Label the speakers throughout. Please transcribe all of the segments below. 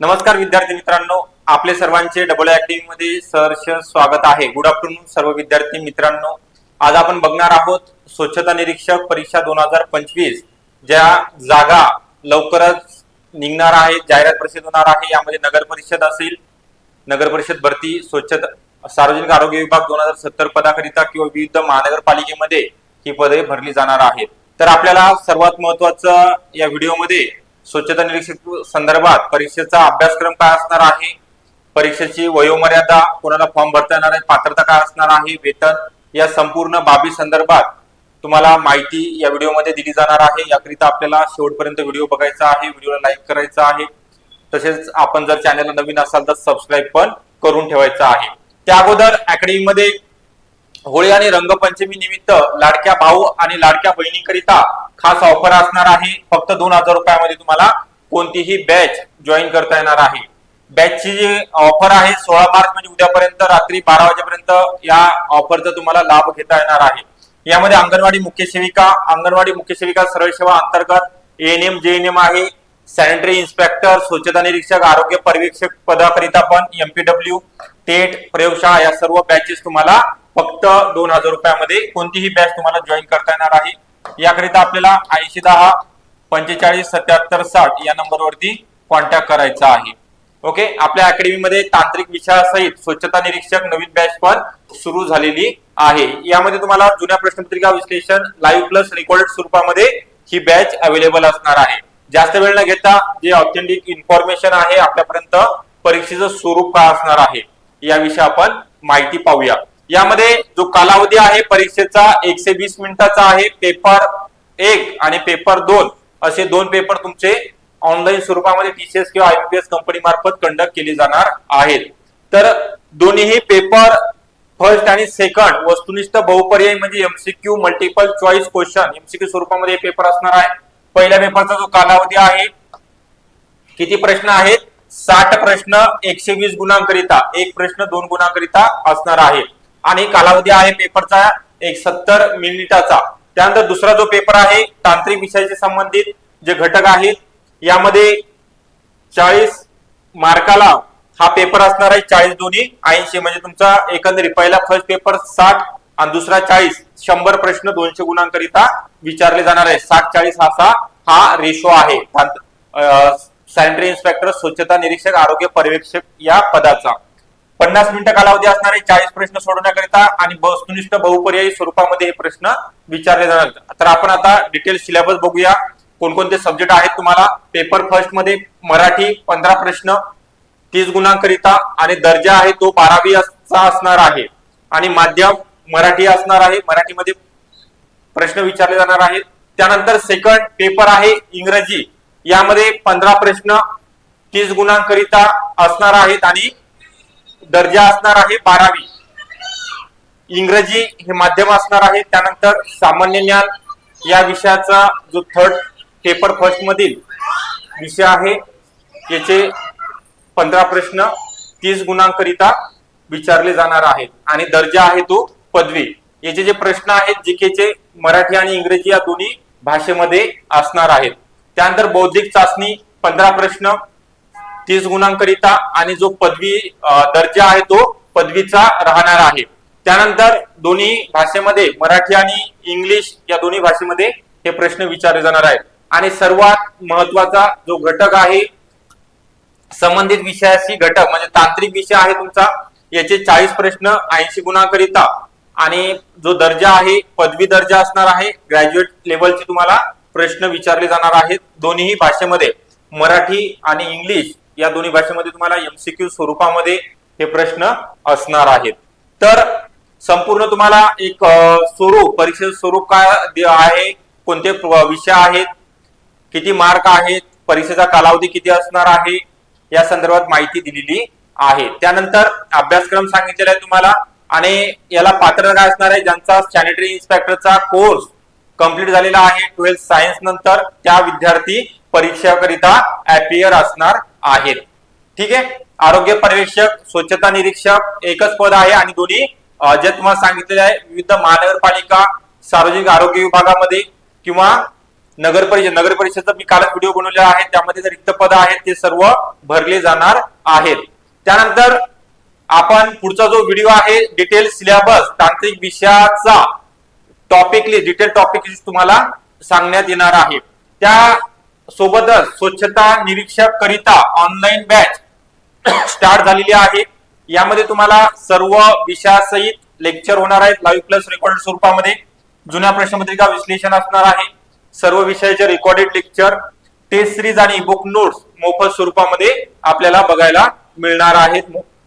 Speaker 1: नमस्कार विद्यार्थी मित्रांनो आपले सर्वांचे डबल ऍक्टिव्हमध्ये सहर्ष स्वागत आहे. गुड आफ्टरनून सर्व विद्यार्थी मित्रांनो. आज आपण बघणार आहोत स्वच्छता निरीक्षक परीक्षा दोन हजार पंचवीस. ज्या जागा लवकरच निघणार आहेत जाहिरात प्रसिद्ध होणार आहे यामध्ये नगर परिषद असेल नगर परिषद भरती स्वच्छता सार्वजनिक आरोग्य विभाग दोन हजार सत्तर पदाकरिता किंवा विविध महानगरपालिकेमध्ये ही पदे भरली जाणार आहेत. तर आपल्याला सर्वात महत्वाचं या व्हिडिओमध्ये स्वच्छता निरीक्षक संदर्भात परीक्षेचा अभ्यासक्रम काय असणार आहे? परीक्षेची वयोमर्यादा कोणाला फॉर्म भरता येणार आहे पात्रता काय असणार आहे वेतन या संपूर्ण बाबी संदर्भात तुम्हाला माहिती या व्हिडिओमध्ये दिली जाणार आहे. याकरिता आपल्याला शेवटपर्यंत व्हिडिओ बघायचा आहे व्हिडिओला लाईक करायचा आहे. तसेच आपण जर चॅनलला नवीन असाल तर सबस्क्राईब पण करून ठेवायचं आहे. त्या अगोदर अकॅडमीमध्ये होळी आणि रंगपंचमी निमित्त लाडक्या भाऊ आणि लाडक्या बहिणीकरिता खास ऑफर असणार आहे. फक्त दोन हजार रुपयामध्ये तुम्हाला कोणतीही बॅच जॉईन करता येणार आहे. बॅचची जी ऑफर आहे सोळा मार्च म्हणजे उद्यापर्यंत रात्री बारा वाजेपर्यंत या ऑफरचा तुम्हाला लाभ घेता येणार आहे. यामध्ये अंगणवाडी मुख्य सेविका अंगणवाडी मुख्य सेविका सरळ सेवा अंतर्गत एएनएम जेएनएम आहे. सॅनिटरी इन्स्पेक्टर स्वच्छता निरीक्षक आरोग्य पर्यवेक्षक पदाकरिता पण एमपीडब्ल्यू टेट प्रयोगशाळा या सर्व बॅचेस तुम्हाला फक्त दोन हजार रुपयामध्ये कोणतीही बॅच तुम्हाला जॉईन करता येणार आहे. याकरिता आपल्याला ऐंशी दहा पंचेचाळीस सत्याहत्तर साठ या नंबरवरती कॉन्टॅक्ट करायचा आहे. ओके आपल्या अकॅडमीमध्ये तांत्रिक विषयासहित स्वच्छता निरीक्षक नवीन बॅच पण सुरू झालेली आहे. यामध्ये तुम्हाला जुन्या प्रश्नपत्रिका विश्लेषण लाईव्ह प्लस रेकॉर्डेड स्वरूपामध्ये ही बॅच अवेलेबल असणार आहे. जास्त वेळ न घेता जे ऑथेंटिक इन्फॉर्मेशन आहे आपल्यापर्यंत परीक्षेचं स्वरूप काय असणार आहे याविषयी आपण माहिती पाहूया. यामध्ये जो कालावधी आहे परीक्षेचा एकशे वीस मिनिटाचा आहे पेपर एक आणि पेपर दोन असे दोन पेपर तुमचे ऑनलाईन स्वरूपामध्ये टीसीएस किंवा आयपीएस कंपनी मार्फत कंडक्ट केले जाणार आहेत. तर दोन्हीही पेपर फर्स्ट आणि सेकंड वस्तुनिष्ठ बहुपर्यायी म्हणजे MCQ multiple choice question MCQ स्वरूपामध्ये पेपर असणार आहे. पहिल्या पेपरचा जो कालावधी आहे किती प्रश्न आहेत? साठ प्रश्न एकशे वीस गुणांकरिता एक प्रश्न दोन गुणांकरिता असणार आहे. आणि कालावधी आहे पेपरचा एक सत्तर मिनिटाचा. त्यानंतर दुसरा जो पेपर आहे तांत्रिक विषयाशी संबंधित जे घटक आहेत यामध्ये चाळीस मार्काला हा पेपर असणार आहे चाळीस दोन्ही ऐंशी म्हणजे तुमचा एकंदरीत पहिला फर्स्ट पेपर साठ आणि दुसरा चाळीस शंभर प्रश्न दोनशे गुणांकरिता विचारले जाणार आहे. साठ चाळीस असा हा रेशो आहे. सॅनिटरी इन्स्पेक्टर स्वच्छता निरीक्षक आरोग्य पर्यवेक्षक या पदाचा. पन्नास मिनिटं कालावधी असणारे चाळीस प्रश्न सोडवण्याकरिता आणि वस्तुनिष्ठ बहुपर्यायी स्वरूपामध्ये हे प्रश्न विचारले जाणार तर आपण आता डिटेल सिलेबस बघूया. कोणकोणते सब्जेक्ट आहेत तुम्हाला? पेपर फर्स्टमध्ये मराठी पंधरा प्रश्न तीस गुणांकरिता आणि दर्जा आहे तो बारावी असणार आहे. आणि माध्यम मराठी असणार आहे. मराठीमध्ये प्रश्न विचारले जाणार आहेत. त्यानंतर सेकंड पेपर आहे इंग्रजी. यामध्ये पंधरा प्रश्न तीस गुणांकरिता असणार आहेत आणि दर्जा असणार आहे बारावी. इंग्रजी हे माध्यम असणार आहे. त्यानंतर सामान्य ज्ञान या विषयाचा जो थर्ड पेपर फर्स्ट मधील विषय आहे याचे पंधरा प्रश्न तीस गुणांकरिता विचारले जाणार आहेत. आणि दर्जा आहे तो पदवी. याचे जे प्रश्न आहेत जीकेचे मराठी आणि इंग्रजी या दोन्ही भाषेमध्ये असणार आहेत. त्यानंतर बौद्धिक चाचणी पंधरा प्रश्न. तीस गुणांकरिता आणि जो पदवी दर्जा आहे तो पदवीचा राहणार आहे. त्यानंतर दोन्ही भाषेमध्ये मराठी आणि इंग्लिश या दोन्ही भाषेमध्ये हे प्रश्न विचारले जाणार आहेत. आणि सर्वात महत्त्वाचा जो घटक आहे संबंधित विषयाशी घटक म्हणजे तांत्रिक विषय आहे तुमचा याचे चाळीस प्रश्न ऐंशी गुणांकरिता आणि जो दर्जा आहे पदवी दर्जा असणार आहे ग्रॅज्युएट लेवलचे तुम्हाला प्रश्न विचारले जाणार आहेत दोन्ही भाषेमध्ये मराठी आणि इंग्लिश. या दोन्ही भाषेमध्ये तुम्हाला एमसीक्यू स्वरूपामध्ये हे प्रश्न असणार आहेत. तर संपूर्ण तुम्हाला एक स्वरूप परीक्षेचं स्वरूप काय आहे? कोणते विषय आहेत? किती मार्क आहेत? परीक्षेचा कालावधी किती असणार आहे? या संदर्भात माहिती दिलेली आहे. त्यानंतर अभ्यासक्रम सांगितलेला आहे तुम्हाला आणि याला पात्र काय असणार आहे? ज्यांचा सॅनिटरी इन्स्पेक्टरचा कोर्स कंप्लीट झालेला आहे ट्वेल्थ सायन्स नंतर त्या विद्यार्थी परीक्षेकरिता अपियर असणार आहेत. ठीक आहे? आरोग्य पर्यवेक्षक स्वच्छता निरीक्षक एकच पद आहे आणि दोन्ही जे तुम्हाला सांगितलेले आहे विविध महानगरपालिका सार्वजनिक आरोग्य विभागामध्ये किंवा नगर परिषद नगर परिषदचा मी कालच व्हिडिओ बनवलेला आहे. त्यामध्ये रिक्त पद आहेत ते सर्व भरले जाणार आहेत. त्यानंतर आपण पुढचा जो व्हिडिओ आहे डिटेल सिलेबस तांत्रिक विषयाचा topic list detail topic list तुम्हाला सांगण्यात येणार आहे. त्या सोबतच स्वच्छता निरीक्षक करिता ऑनलाईन बॅच स्टार्ट झालेली आहे. यामध्ये तुम्हाला सर्व विषयासहित लेक्चर होणार आहेत. लाईव्ह प्लस रेकॉर्ड स्वरूपामध्ये. जुन्या प्रश्नपत्रिका विश्लेषण असणार आहे. सर्व विषयाचे रेकॉर्डेड लेक्चर टेस्ट सिरीज आणि बुक नोट्स मोफत स्वरूपामध्ये आपल्याला बघायला मिळणार आहेत.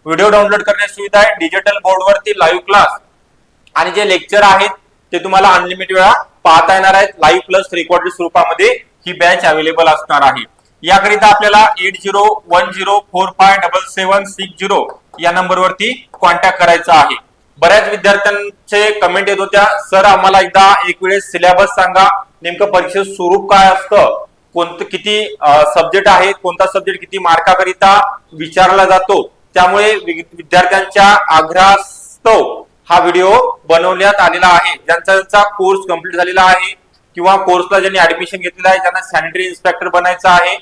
Speaker 1: व्हिडिओ डाउनलोड करण्याची सुविधा आहे. डिजिटल बोर्डवरती लाईव्ह क्लास आणि जे लेक्चर आहेत ते तुम्हाला अनलिमिटेड वेळा पाहता येणार आहेत. लाईव्ह प्लस रेकॉर्डेड स्वरूपामध्ये ही बॅच अवेलेबल असणार आहे. याकरिता आपल्याला eight zero one zero four five double seven six zero या नंबरवरती कॉन्टॅक्ट करायचा आहे. बऱ्याच विद्यार्थ्यांचे कमेंट येत होत्या सर आम्हाला एकदा एक वेळेस सिलेबस सांगा. नेमकं परीक्षेचं स्वरूप काय असतं? कोणतं किती सब्जेक्ट आहे? कोणता सब्जेक्ट किती मार्काकरिता विचारला जातो? त्यामुळे विद्यार्थ्यांच्या आग्रहास्तव हा व्हिडिओ बनवण्यात आलेला आहे. ज्यांचा ज्यांचा कोर्स कंप्लीट झालेला आहे किंवा कोर्सला ज्यांनी ऍडमिशन घेतलेलं आहे ज्यांना सॅनिटरी इन्स्पेक्टर बनायचं आहे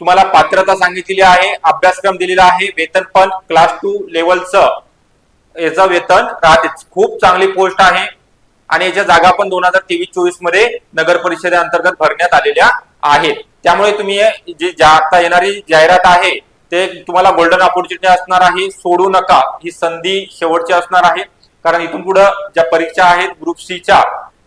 Speaker 1: तुम्हाला पात्रता सांगितलेली आहे अभ्यासक्रम दिलेला आहे वेतन पण क्लास टू लेवलचं याचं वेतन राहते खूप चांगली पोस्ट आहे. आणि याच्या जागा पण दोन हजार तेवीस चोवीसमध्ये नगर परिषदेअंतर्गत भरण्यात आलेल्या आहेत. त्यामुळे तुम्ही जी जे ज्या आता येणारी जाहिरात आहे ते तुम्हाला गोल्डन ऑपॉर्च्युनिटी असणार आहे. सोडू नका. ही संधी शेवटची असणार आहे. कारण इथून पुढे ज्या परीक्षा आहेत ग्रुप सीच्या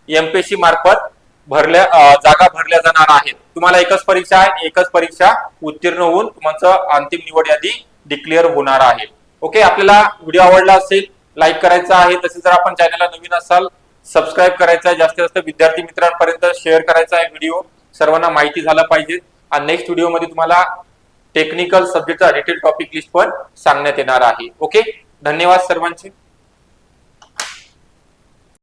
Speaker 1: एमपीएससी मार्फत भरल्या जागा भरल्या जाणार आहेत. तुम्हाला एकच परीक्षा आहे एकच परीक्षा उत्तीर्ण होऊन तुमचं अंतिम निवड यादी डिक्लेअर होणार आहे. ओके आपल्याला व्हिडिओ आवडला असेल लाईक करायचा आहे तसेच जर आपण चॅनलला नवीन असाल सबस्क्राईब करायचा आहे जास्तीत जास्त विद्यार्थी मित्रांपर्यंत शेअर करायचा आहे व्हिडिओ सर्वांना माहिती झाला पाहिजे. आणि नेक्स्ट व्हिडिओमध्ये तुम्हाला टेक्निकल सब्जेक्टचा डिटेल टॉपिक लिस्ट पण सांगण्यात येणार आहे. ओके धन्यवाद सर्वांचे.